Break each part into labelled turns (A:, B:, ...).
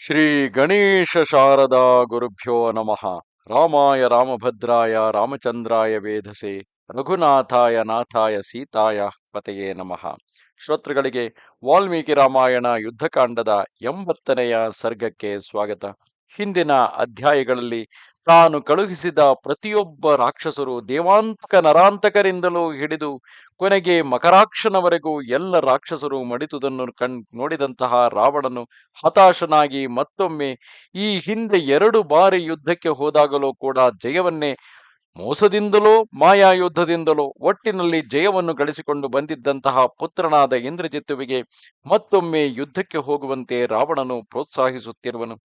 A: ಶ್ರೀ ಗಣೇಶ ಶಾರದಾ ಗುರುಭ್ಯೋ ನಮಃ. ರಾಮಾಯ ರಾಮಭದ್ರಾಯ ರಾಮಚಂದ್ರಾಯ ವೇಧಸೆ ರಘುನಾಥಾಯ ನಾಥಾಯ ಸೀತಾಯ ಪತೆಯೇ ನಮಃ. ಶ್ರೋತೃಗಳಿಗೆ ವಾಲ್ಮೀಕಿ ರಾಮಾಯಣ ಯುದ್ಧಕಾಂಡದ ಎಂಬತ್ತನೆಯ ಸರ್ಗಕ್ಕೆ ಸ್ವಾಗತ. ಹಿಂದಿನ ಅಧ್ಯಾಯಗಳಲ್ಲಿ ತಾನು ಕಳುಹಿಸಿದ ಪ್ರತಿಯೊಬ್ಬ ರಾಕ್ಷಸರು ದೇವಾಂತಕ ನರಾಂತಕರಿಂದಲೂ ಹಿಡಿದು ಕೊನೆಗೆ ಮಕರಾಕ್ಷನವರೆಗೂ ಎಲ್ಲ ರಾಕ್ಷಸರು ಮಡಿತುದನ್ನು ಕಣ್ ನೋಡಿದಂತಹ ರಾವಣನು ಹತಾಶನಾಗಿ ಮತ್ತೊಮ್ಮೆ ಈ ಹಿಂದೆ ಎರಡು ಬಾರಿ ಯುದ್ಧಕ್ಕೆ ಹೋದಾಗಲೂ ಕೂಡ ಜಯವನ್ನೇ ಮೋಸದಿಂದಲೋ ಮಾಯಾ ಯುದ್ಧದಿಂದಲೋ ಒಟ್ಟಿನಲ್ಲಿ ಜಯವನ್ನು ಗಳಿಸಿಕೊಂಡು ಬಂದಿದ್ದಂತಹ ಪುತ್ರನಾದ ಇಂದ್ರಜಿತ್ತುವಿಗೆ ಮತ್ತೊಮ್ಮೆ ಯುದ್ಧಕ್ಕೆ ಹೋಗುವಂತೆ ರಾವಣನು ಪ್ರೋತ್ಸಾಹಿಸುತ್ತಿರುವನು.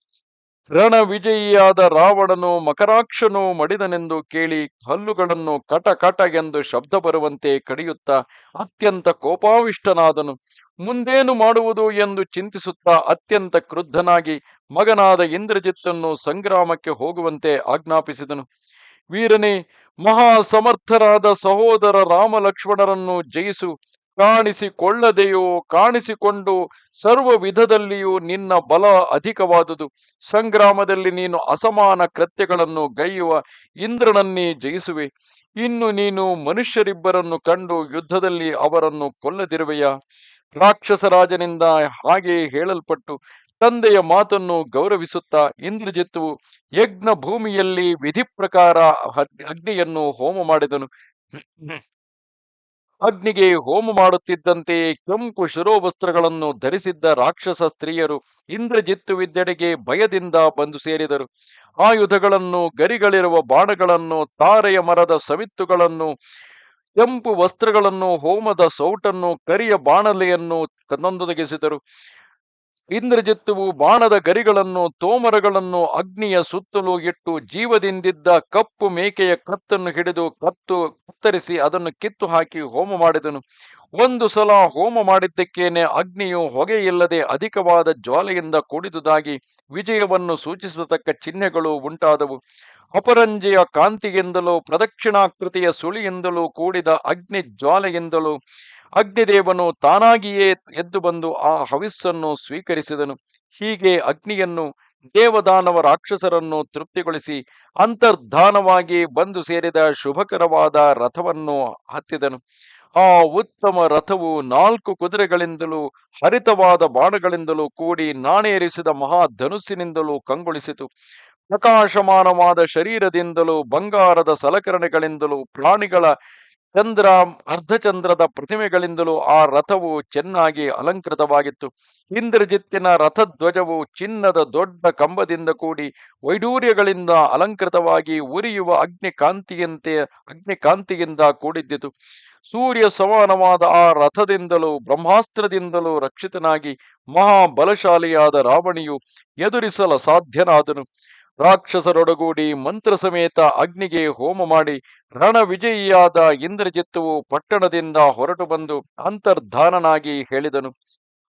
A: ರಣ ವಿಜಯಿಯಾದ ರಾವಣನು ಮಕರಾಕ್ಷನು ಮಡಿದನೆಂದು ಕೇಳಿ ಹಲ್ಲುಗಳನ್ನು ಕಟ ಕಟ ಎಂದು ಶಬ್ದ ಬರುವಂತೆ ಕಡಿಯುತ್ತಾ ಅತ್ಯಂತ ಕೋಪಾವಿಷ್ಟನಾದನು. ಮುಂದೇನು ಮಾಡುವುದು ಎಂದು ಚಿಂತಿಸುತ್ತಾ ಅತ್ಯಂತ ಕ್ರುದ್ಧನಾಗಿ ಮಗನಾದ ಇಂದ್ರಜಿತ್ತನ್ನು ಸಂಗ್ರಾಮಕ್ಕೆ ಹೋಗುವಂತೆ ಆಜ್ಞಾಪಿಸಿದನು. ವೀರನೇ ಮಹಾ ಸಮರ್ಥರಾದ ಸಹೋದರ ರಾಮ ಲಕ್ಷ್ಮಣರನ್ನು ಜಯಿಸು. ಕಾಣಿಸಿಕೊಳ್ಳದೆಯೋ, ಕಾಣಿಸಿಕೊಂಡು ಸರ್ವ ವಿಧದಲ್ಲಿಯೂ ನಿನ್ನ ಬಲ ಅಧಿಕವಾದುದು. ಸಂಗ್ರಾಮದಲ್ಲಿ ನೀನು ಅಸಮಾನ ಕೃತ್ಯಗಳನ್ನು ಗೈಯುವ ಇಂದ್ರನನ್ನೇ ಜಯಿಸುವೆ. ಇನ್ನು ನೀನು ಮನುಷ್ಯರಿಬ್ಬರನ್ನು ಕಂಡು ಯುದ್ಧದಲ್ಲಿ ಅವರನ್ನು ಕೊಲ್ಲದಿರುವೆಯ? ರಾಕ್ಷಸರಾಜನಿಂದ ಹಾಗೆ ಹೇಳಲ್ಪಟ್ಟು ತಂದೆಯ ಮಾತನ್ನು ಗೌರವಿಸುತ್ತಾ ಇಂದ್ರಜಿತ್ತು ಯಜ್ಞ ಭೂಮಿಯಲ್ಲಿ ವಿಧಿ ಪ್ರಕಾರ ಅಗ್ನಿಯನ್ನು ಹೋಮ ಮಾಡಿದನು. ಅಗ್ನಿಗೆ ಹೋಮ ಮಾಡುತ್ತಿದ್ದಂತೆ ಕೆಂಪು ಶಿರೋವಸ್ತ್ರಗಳನ್ನು ಧರಿಸಿದ್ದ ರಾಕ್ಷಸ ಸ್ತ್ರೀಯರು ಇಂದ್ರಜಿತ್ತುವಿದ್ದೆಡೆಗೆ ಭಯದಿಂದ ಬಂದು ಸೇರಿದರು. ಆಯುಧಗಳನ್ನು, ಗರಿಗಳಿರುವ ಬಾಣಗಳನ್ನು, ತಾರೆಯ ಮರದ ಸವಿತ್ತುಗಳನ್ನು, ಕೆಂಪು ವಸ್ತ್ರಗಳನ್ನು, ಹೋಮದ ಸೌಟನ್ನು, ಕರಿಯ ಬಾಣಲೆಯನ್ನು ತಂದೊದಗಿಸಿದರು ಇಂದ್ರಜಿತ್ತುವು ಬಾಣದ ಗರಿಗಳನ್ನು, ತೋಮರಗಳನ್ನು ಅಗ್ನಿಯ ಸುತ್ತಲೂ ಇಟ್ಟು ಜೀವದಿಂದಿದ್ದ ಕಪ್ಪು ಮೇಕೆಯ ಕತ್ತನ್ನು ಹಿಡಿದು ಕತ್ತು, ಕತ್ತರಿಸಿ ಅದನ್ನು ಕಿತ್ತು ಹಾಕಿ ಹೋಮ ಮಾಡಿದನು. ಒಂದು ಸಲ ಹೋಮ ಮಾಡಿದ್ದಕ್ಕೇನೆ ಅಗ್ನಿಯು ಹೊಗೆಯಿಲ್ಲದೆ ಅಧಿಕವಾದ ಜ್ವಾಲೆಯಿಂದ ಕೂಡಿದುದಾಗಿ ವಿಜಯವನ್ನು ಸೂಚಿಸತಕ್ಕ ಚಿಹ್ನೆಗಳು ಉಂಟಾದವು. ಅಪರಂಜಿಯ ಕಾಂತಿಯಿಂದಲೂ, ಪ್ರದಕ್ಷಿಣಾಕೃತಿಯ ಸುಳಿಯಿಂದಲೂ ಕೂಡಿದ ಅಗ್ನಿ ಜ್ವಾಲೆಯಿಂದಲೂ ಅಗ್ನಿದೇವನು ತಾನಾಗಿಯೇ ಎದ್ದು ಬಂದು ಆ ಹವಿಸ್ಸನ್ನು ಸ್ವೀಕರಿಸಿದನು. ಹೀಗೆ ಅಗ್ನಿಯನ್ನು ದೇವದಾನವ ರಾಕ್ಷಸರನ್ನು ತೃಪ್ತಿಗೊಳಿಸಿ ಅಂತರ್ಧಾನವಾಗಿ ಬಂದು ಸೇರಿದ ಶುಭಕರವಾದ ರಥವನ್ನು ಹತ್ತಿದನು. ಆ ಉತ್ತಮ ರಥವು ನಾಲ್ಕು ಕುದುರೆಗಳಿಂದಲೂ ಹರಿತವಾದ ಬಾಣಗಳಿಂದಲೂ ಕೂಡಿ ನಾಣೇರಿಸಿದ ಮಹಾ ಧನುಸ್ಸಿನಿಂದಲೂ ಕಂಗೊಳಿಸಿತು. ಪ್ರಕಾಶಮಾನವಾದ ಶರೀರದಿಂದಲೂ ಬಂಗಾರದ ಸಲಕರಣೆಗಳಿಂದಲೂ ಪ್ರಾಣಿಗಳ ಚಂದ್ರ ಅರ್ಧಚಂದ್ರದ ಪ್ರತಿಮೆಗಳಿಂದಲೂ ಆ ರಥವು ಚೆನ್ನಾಗಿ ಅಲಂಕೃತವಾಗಿತ್ತು. ಇಂದ್ರಜಿತ್ತಿನ ರಥಧ್ವಜವು ಚಿನ್ನದ ದೊಡ್ಡ ಕಂಬದಿಂದ ಕೂಡಿ ವೈಡೂರ್ಯಗಳಿಂದ ಅಲಂಕೃತವಾಗಿ ಉರಿಯುವ ಅಗ್ನಿಕಾಂತಿಯಂತೆ, ಅಗ್ನಿಕಾಂತಿಯಿಂದ ಅಗ್ನಿ ಕಾಂತಿಯಿಂದ ಕೂಡಿದ್ದಿತು. ಸೂರ್ಯ ಸಮಾನವಾದ ಆ ರಥದಿಂದಲೂ ಬ್ರಹ್ಮಾಸ್ತ್ರದಿಂದಲೂ ರಕ್ಷಿತನಾಗಿ ಮಹಾಬಲಶಾಲಿಯಾದ ರಾವಣಿಯು ಎದುರಿಸಲು ಸಾಧ್ಯನಾದನು. ರಾಕ್ಷಸರೊಡಗೂಡಿ ಮಂತ್ರ ಸಮೇತ ಅಗ್ನಿಗೆ ಹೋಮ ಮಾಡಿ ರಣವಿಜಯಿಯಾದ ಇಂದ್ರಜಿತ್ತುವು ಪಟ್ಟಣದಿಂದ ಹೊರಟು ಬಂದು ಅಂತರ್ಧಾನನಾಗಿ ಹೇಳಿದನು.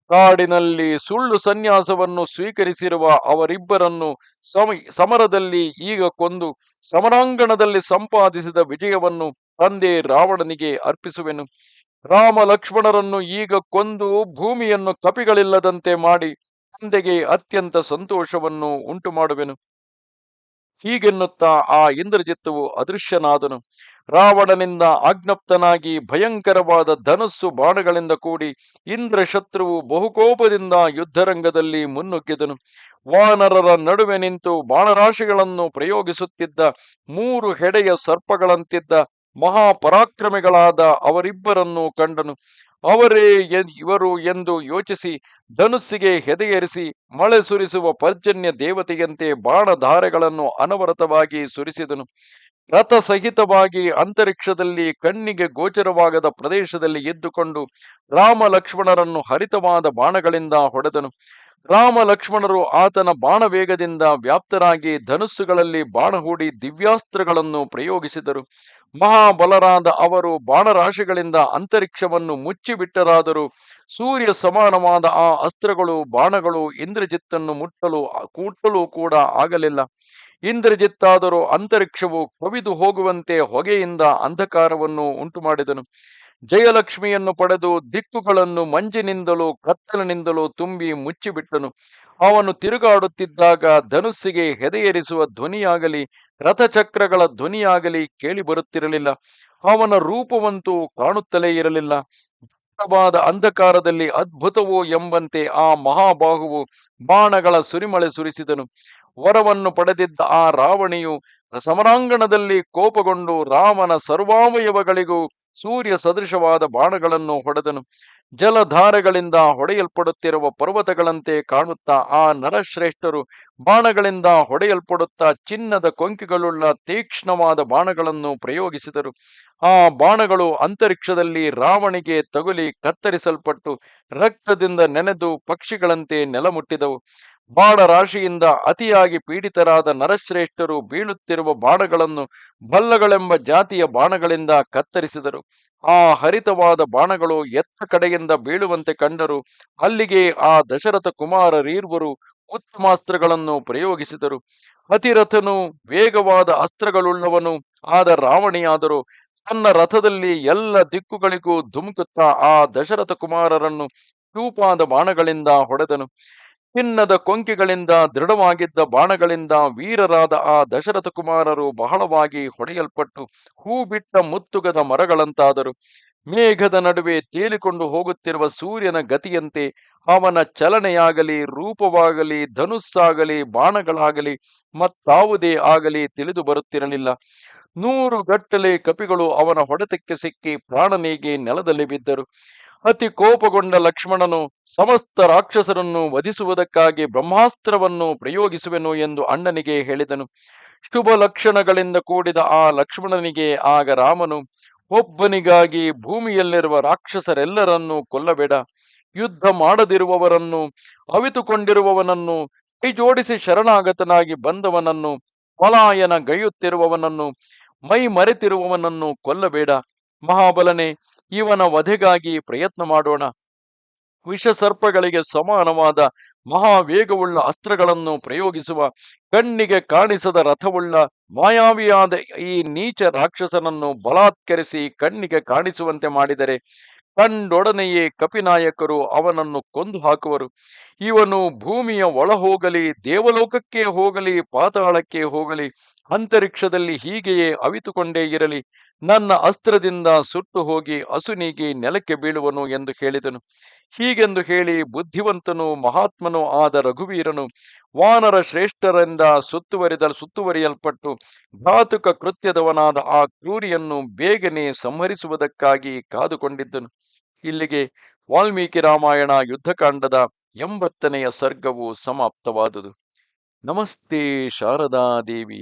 A: ಕಾಡಿನಲ್ಲಿ ಸುಳ್ಳು ಸನ್ಯಾಸವನ್ನು ಸ್ವೀಕರಿಸಿರುವ ಅವರಿಬ್ಬರನ್ನು ಸಮ, ಸಮರದಲ್ಲಿ ಈಗ ಕೊಂದು ಸಮರಾಂಗಣದಲ್ಲಿ ಸಂಪಾದಿಸಿದ ವಿಜಯವನ್ನು ತಂದೆ ರಾವಣನಿಗೆ ಅರ್ಪಿಸುವೆನು. ರಾಮ ಲಕ್ಷ್ಮಣರನ್ನು ಈಗ ಕೊಂದು ಭೂಮಿಯನ್ನು ಕಪಿಗಳಿಲ್ಲದಂತೆ ಮಾಡಿ ತಂದೆಗೆ ಅತ್ಯಂತ ಸಂತೋಷವನ್ನು ಉಂಟು ಮಾಡುವೆನು ಹೀಗೆನ್ನುತ್ತಾ ಆ ಇಂದ್ರಜಿತ್ತುವು ಅದೃಶ್ಯನಾದನು. ರಾವಣನಿಂದ ಆಜ್ಞಪ್ತನಾಗಿ ಭಯಂಕರವಾದ ಧನಸ್ಸು ಬಾಣಗಳಿಂದ ಕೂಡಿ ಇಂದ್ರ ಶತ್ರುವು ಬಹುಕೋಪದಿಂದ ಯುದ್ಧರಂಗದಲ್ಲಿ ಮುನ್ನುಗ್ಗಿದನು. ವಾನರರ ನಡುವೆ ನಿಂತು ಬಾಣರಾಶಿಗಳನ್ನು ಪ್ರಯೋಗಿಸುತ್ತಿದ್ದ ಮೂರು ಹೆಡೆಯ ಸರ್ಪಗಳಂತಿದ್ದ ಮಹಾಪರಾಕ್ರಮಿಗಳಾದ ಅವರಿಬ್ಬರನ್ನು ಕಂಡನು. ಅವರೇ ಇವರು ಎಂದು ಯೋಚಿಸಿ ಧನುಸ್ಸಿಗೆ ಹೆದೆಯರಿಸಿ ಮಳೆ ಸುರಿಸುವ ಪರ್ಜನ್ಯ ದೇವತೆಯಂತೆ ಬಾಣಧಾರೆಗಳನ್ನು ಅನವರತವಾಗಿ ಸುರಿಸಿದನು. ರಥ ಸಹಿತವಾಗಿ ಅಂತರಿಕ್ಷದಲ್ಲಿ ಕಣ್ಣಿಗೆ ಗೋಚರವಾಗದ ಪ್ರದೇಶದಲ್ಲಿ ಇದ್ದುಕೊಂಡು ರಾಮ ಲಕ್ಷ್ಮಣರನ್ನು ಹರಿತವಾದ ಬಾಣಗಳಿಂದ ಹೊಡೆದನು. ರಾಮ ಲಕ್ಷ್ಮಣರು ಆತನ ಬಾಣವೇಗದಿಂದ ವ್ಯಾಪ್ತರಾಗಿ ಧನುಸ್ಸುಗಳಲ್ಲಿ ಬಾಣ ಹೂಡಿ ದಿವ್ಯಾಸ್ತ್ರಗಳನ್ನು ಪ್ರಯೋಗಿಸಿದರು. ಮಹಾಬಲರಾದ ಅವರು ಬಾಣರಾಶಿಗಳಿಂದ ಅಂತರಿಕ್ಷವನ್ನು ಮುಚ್ಚಿಬಿಟ್ಟರಾದರೂ ಸೂರ್ಯ ಸಮಾನವಾದ ಆ ಅಸ್ತ್ರಗಳು, ಬಾಣಗಳು ಇಂದ್ರಜಿತ್ತನ್ನು ಮುಟ್ಟಲು ಕೂಟಲು ಕೂಡ ಆಗಲಿಲ್ಲ. ಇಂದ್ರಜಿತ್ತಾದರೂ ಅಂತರಿಕ್ಷವು ಕವಿದು ಹೋಗುವಂತೆ ಹೊಗೆಯಿಂದ ಅಂಧಕಾರವನ್ನು ಉಂಟು ಮಾಡಿದನು ಜಯಲಕ್ಷ್ಮಿಯನ್ನು ಪಡೆದು ದಿಕ್ಕುಗಳನ್ನು ಮಂಜಿನಿಂದಲೂ ಕತ್ತಲಿನಿಂದಲೂ ತುಂಬಿ ಮುಚ್ಚಿಬಿಟ್ಟನು. ಅವನು ತಿರುಗಾಡುತ್ತಿದ್ದಾಗ ಧನುಸ್ಸಿಗೆ ಹೆದೆಯರಿಸುವ ಧ್ವನಿಯಾಗಲಿ, ರಥಚಕ್ರಗಳ ಧ್ವನಿಯಾಗಲಿ ಕೇಳಿ ಬರುತ್ತಿರಲಿಲ್ಲ ಅವನ ರೂಪವಂತೂ ಕಾಣುತ್ತಲೇ ಇರಲಿಲ್ಲ. ದಟ್ಟವಾದ ಅಂಧಕಾರದಲ್ಲಿ ಅದ್ಭುತವೋ ಎಂಬಂತೆ ಆ ಮಹಾಬಾಹುವು ಬಾಣಗಳ ಸುರಿಮಳೆ ಸುರಿಸಿದನು. ವರವನ್ನು ಪಡೆದಿದ್ದ ಆ ರಾವಣಿಯು ಸಮರಾಂಗಣದಲ್ಲಿ ಕೋಪಗೊಂಡು ರಾಮನ ಸರ್ವಾವಯವಗಳಿಗೂ ಸೂರ್ಯ ಸದೃಶವಾದ ಬಾಣಗಳನ್ನು ಹೊಡೆದನು. ಜಲಧಾರೆಗಳಿಂದ ಹೊಡೆಯಲ್ಪಡುತ್ತಿರುವ ಪರ್ವತಗಳಂತೆ ಕಾಣುತ್ತಾ ಆ ನರಶ್ರೇಷ್ಠರು ಬಾಣಗಳಿಂದ ಹೊಡೆಯಲ್ಪಡುತ್ತಾ ಚಿನ್ನದ ಕೊಂಕಿಗಳುಳ್ಳ ತೀಕ್ಷ್ಣವಾದ ಬಾಣಗಳನ್ನು ಪ್ರಯೋಗಿಸಿದರು. ಆ ಬಾಣಗಳು ಅಂತರಿಕ್ಷದಲ್ಲಿ ರಾವಣಿಗೆ ತಗುಲಿ ಕತ್ತರಿಸಲ್ಪಟ್ಟು ರಕ್ತದಿಂದ ನೆನೆದು ಪಕ್ಷಿಗಳಂತೆ ನೆಲಮುಟ್ಟಿದವು. ಬಾಣ ರಾಶಿಯಿಂದ ಅತಿಯಾಗಿ ಪೀಡಿತರಾದ ನರಶ್ರೇಷ್ಠರು ಬೀಳುತ್ತಿರುವ ಬಾಣಗಳನ್ನು ಬಲ್ಲಗಳೆಂಬ ಜಾತಿಯ ಬಾಣಗಳಿಂದ ಕತ್ತರಿಸಿದರು. ಆ ಹರಿತವಾದ ಬಾಣಗಳು ಎತ್ತ ಕಡೆಯಿಂದ ಬೀಳುವಂತೆ ಕಂಡರು. ಅಲ್ಲಿಗೆ ಆ ದಶರಥ ಕುಮಾರರೀರ್ವರು ಉತ್ತಮಾಸ್ತ್ರಗಳನ್ನು ಪ್ರಯೋಗಿಸಿದರು. ಅತಿರಥನು ವೇಗವಾದ ಅಸ್ತ್ರಗಳುಳ್ಳವನು, ಆದ ರಾವಣಿಯಾದರು. ತನ್ನ ರಥದಲ್ಲಿ ಎಲ್ಲ ದಿಕ್ಕುಗಳಿಗೂ ಧುಮುಕುತ್ತಾ ಆ ದಶರಥ ಕುಮಾರರನ್ನು ಚೂಪಾದ ಬಾಣಗಳಿಂದ ಹೊಡೆದನು. ಚಿನ್ನದ ಕೊಂಕಿಗಳಿಂದ, ದೃಢವಾಗಿದ್ದ ಬಾಣಗಳಿಂದ ವೀರರಾದ ಆ ದಶರಥ ಕುಮಾರರು ಬಹಳವಾಗಿ ಹೊಡೆಯಲ್ಪಟ್ಟು ಹೂ ಬಿಟ್ಟ ಮುತ್ತುಗದ ಮರಗಳಂತಾದರು. ಮೇಘದ ನಡುವೆ ತೇಲಿಕೊಂಡು ಹೋಗುತ್ತಿರುವ ಸೂರ್ಯನ ಗತಿಯಂತೆ ಅವನ ಚಲನೆಯಾಗಲಿ, ರೂಪವಾಗಲಿ, ಧನುಸ್ಸಾಗಲಿ, ಬಾಣಗಳಾಗಲಿ ಮತ್ತಾವುದೇ ಆಗಲಿ ತಿಳಿದು ಬರುತ್ತಿರಲಿಲ್ಲ. ನೂರು ಗಟ್ಟಲೆ ಕಪಿಗಳು ಅವನ ಹೊಡೆತಕ್ಕೆ ಸಿಕ್ಕಿ ಪ್ರಾಣನಿಗೆ ನೆಲದಲ್ಲಿ ಬಿದ್ದರು. ಅತಿ ಕೋಪಗೊಂಡ ಲಕ್ಷ್ಮಣನು ಸಮಸ್ತ ರಾಕ್ಷಸರನ್ನು ವಧಿಸುವುದಕ್ಕಾಗಿ ಬ್ರಹ್ಮಾಸ್ತ್ರವನ್ನು ಪ್ರಯೋಗಿಸುವೆನು ಎಂದು ಅಣ್ಣನಿಗೆ ಹೇಳಿದನು. ಶುಭ ಲಕ್ಷಣಗಳಿಂದ ಕೂಡಿದ ಆ ಲಕ್ಷ್ಮಣನಿಗೆ ಆಗ ರಾಮನು, ಒಬ್ಬನಿಗಾಗಿ ಭೂಮಿಯಲ್ಲಿರುವ ರಾಕ್ಷಸರೆಲ್ಲರನ್ನು ಕೊಲ್ಲಬೇಡ. ಯುದ್ಧ ಮಾಡದಿರುವವರನ್ನು, ಅವಿತುಕೊಂಡಿರುವವನನ್ನು, ಕೈಜೋಡಿಸಿ ಶರಣಾಗತನಾಗಿ ಬಂದವನನ್ನು, ಪಲಾಯನ ಗೈಯುತ್ತಿರುವವನನ್ನು ಮೈ ಮರೆತಿರುವವನನ್ನು ಕೊಲ್ಲಬೇಡ. ಮಹಾಬಲನೆ, ಇವನ ವಧೆಗಾಗಿ ಪ್ರಯತ್ನ ಮಾಡೋಣ. ವಿಷಸರ್ಪಗಳಿಗೆ ಸಮಾನವಾದ ಮಹಾವೇಗವುಳ್ಳ ಅಸ್ತ್ರಗಳನ್ನು ಪ್ರಯೋಗಿಸುವ, ಕಣ್ಣಿಗೆ ಕಾಣಿಸದ ರಥವುಳ್ಳ ಮಾಯಾವಿಯಾದ ಈ ನೀಚ ರಾಕ್ಷಸನನ್ನು ಬಲಾತ್ಕರಿಸಿ ಕಣ್ಣಿಗೆ ಕಾಣಿಸುವಂತೆ ಮಾಡಿದರೆ, ಕಂಡೊಡನೆಯೇ ಕಪಿನಾಯಕರು ಅವನನ್ನು ಕೊಂದು ಹಾಕುವರು ಇವನು ಭೂಮಿಯ ಒಳ ಹೋಗಲಿ ದೇವಲೋಕಕ್ಕೆ ಹೋಗಲಿ, ಪಾತಾಳಕ್ಕೆ ಹೋಗಲಿ ಅಂತರಿಕ್ಷದಲ್ಲಿ ಹೀಗೆಯೇ ಅವಿತುಕೊಂಡೇ ಇರಲಿ, ನನ್ನ ಅಸ್ತ್ರದಿಂದ ಸುಟ್ಟು ಹೋಗಿ ಅಸುನಿಗೆ ನೆಲಕ್ಕೆ ಬೀಳುವನು ಎಂದು ಹೇಳಿದನು. ಹೀಗೆಂದು ಹೇಳಿ ಬುದ್ಧಿವಂತನು, ಮಹಾತ್ಮನೂ ಆದ ರಘುವೀರನು ವಾನರ ಶ್ರೇಷ್ಠರಿಂದ ಸುತ್ತುವರಿದ, ಸುತ್ತುವರಿಯಲ್ಪಟ್ಟು ಘಾತುಕ ಕೃತ್ಯದವನಾದ ಆ ಕ್ರೂರಿಯನ್ನು ಬೇಗನೆ ಸಂಹರಿಸುವುದಕ್ಕಾಗಿ ಕಾದುಕೊಂಡಿದ್ದನು. ಇಲ್ಲಿಗೆ ವಾಲ್ಮೀಕಿ ರಾಮಾಯಣ ಯುದ್ಧಕಾಂಡದ ಎಂಬತ್ತನೆಯ ಸರ್ಗವು ಸಮಾಪ್ತವಾದುದು. ನಮಸ್ತೆ ಶಾರದಾ ದೇವಿ